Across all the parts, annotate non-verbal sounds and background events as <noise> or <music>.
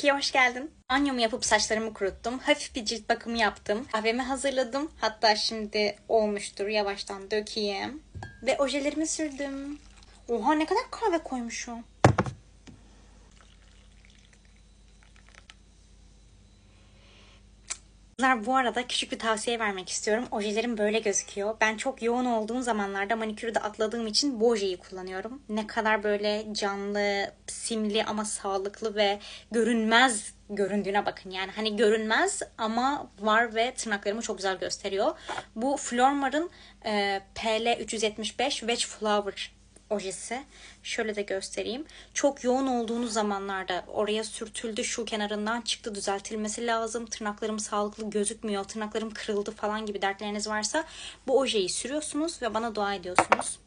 Türkiye hoş geldin. Banyomu yapıp saçlarımı kuruttum. Hafif bir cilt bakımı yaptım. Kahvemi hazırladım. Hatta şimdi olmuştur. Yavaştan dökeyim. Ve ojelerimi sürdüm. Oha ne kadar kahve koymuşum. Kızlar bu arada küçük bir tavsiye vermek istiyorum. Ojelerim böyle gözüküyor. Ben çok yoğun olduğum zamanlarda manikürü de atladığım için bu ojeyi kullanıyorum. Ne kadar böyle canlı, simli ama sağlıklı ve görünmez göründüğüne bakın. Yani hani görünmez ama var ve tırnaklarımı çok güzel gösteriyor. Bu Flormar'ın e, PL 375 Wedge Flower ojesi. Şöyle de göstereyim. Çok yoğun olduğunuz zamanlarda oraya sürtüldü, şu kenarından çıktı, düzeltilmesi lazım. Tırnaklarım sağlıklı gözükmüyor, tırnaklarım kırıldı falan gibi dertleriniz varsa bu ojeyi sürüyorsunuz ve bana dua ediyorsunuz.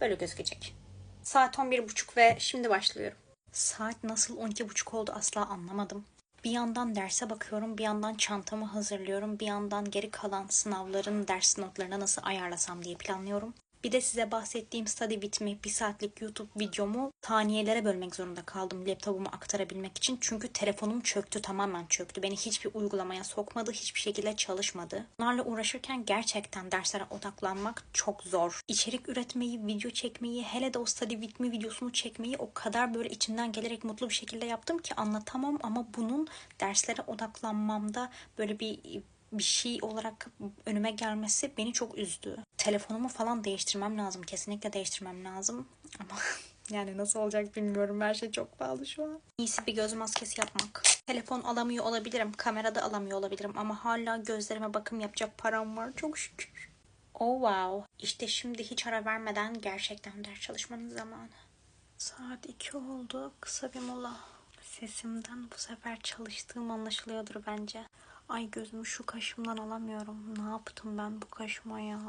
Böyle gözükecek. Saat 11.30 ve şimdi başlıyorum. Saat nasıl 12.30 oldu asla anlamadım. Bir yandan derse bakıyorum, bir yandan çantamı hazırlıyorum, bir yandan geri kalan sınavların ders notlarına nasıl ayarlasam diye planlıyorum. Bir de size bahsettiğim study with me bir saatlik YouTube videomu saniyelere bölmek zorunda kaldım laptopumu aktarabilmek için. Çünkü telefonum çöktü tamamen çöktü. Beni hiçbir uygulamaya sokmadı, hiçbir şekilde çalışmadı. Bunlarla uğraşırken gerçekten derslere odaklanmak çok zor. İçerik üretmeyi, video çekmeyi, hele de o study with me videosunu çekmeyi o kadar böyle içimden gelerek mutlu bir şekilde yaptım ki anlatamam ama bunun derslere odaklanmamda böyle bir bir şey olarak önüme gelmesi beni çok üzdü. Telefonumu falan değiştirmem lazım. Kesinlikle değiştirmem lazım. Ama <laughs> yani nasıl olacak bilmiyorum. Her şey çok pahalı şu an. İyisi bir göz maskesi yapmak. Telefon alamıyor olabilirim. Kamerada alamıyor olabilirim. Ama hala gözlerime bakım yapacak param var. Çok şükür. Oh wow. İşte şimdi hiç ara vermeden gerçekten ders çalışmanın zamanı. Saat 2 oldu. Kısa bir mola. Sesimden bu sefer çalıştığım anlaşılıyordur bence. Ay gözümü şu kaşımdan alamıyorum. Ne yaptım ben bu kaşıma ya?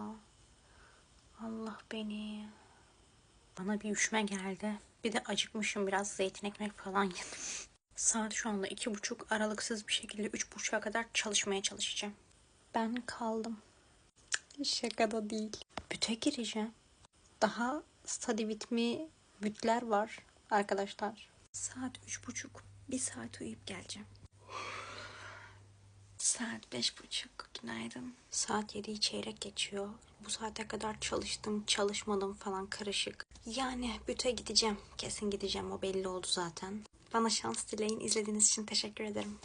Allah beni. Bana bir üşüme geldi. Bir de acıkmışım biraz zeytin ekmek falan yedim. Saat şu anda iki buçuk aralıksız bir şekilde üç buçuğa kadar çalışmaya çalışacağım. Ben kaldım. Şaka da değil. Büte gireceğim. Daha study with me bütler var arkadaşlar. Saat üç buçuk. Bir saat uyuyup geleceğim. Saat beş buçuk. Günaydın. Saat yedi çeyrek geçiyor. Bu saate kadar çalıştım, çalışmadım falan karışık. Yani büte gideceğim. Kesin gideceğim. O belli oldu zaten. Bana şans dileyin. İzlediğiniz için teşekkür ederim.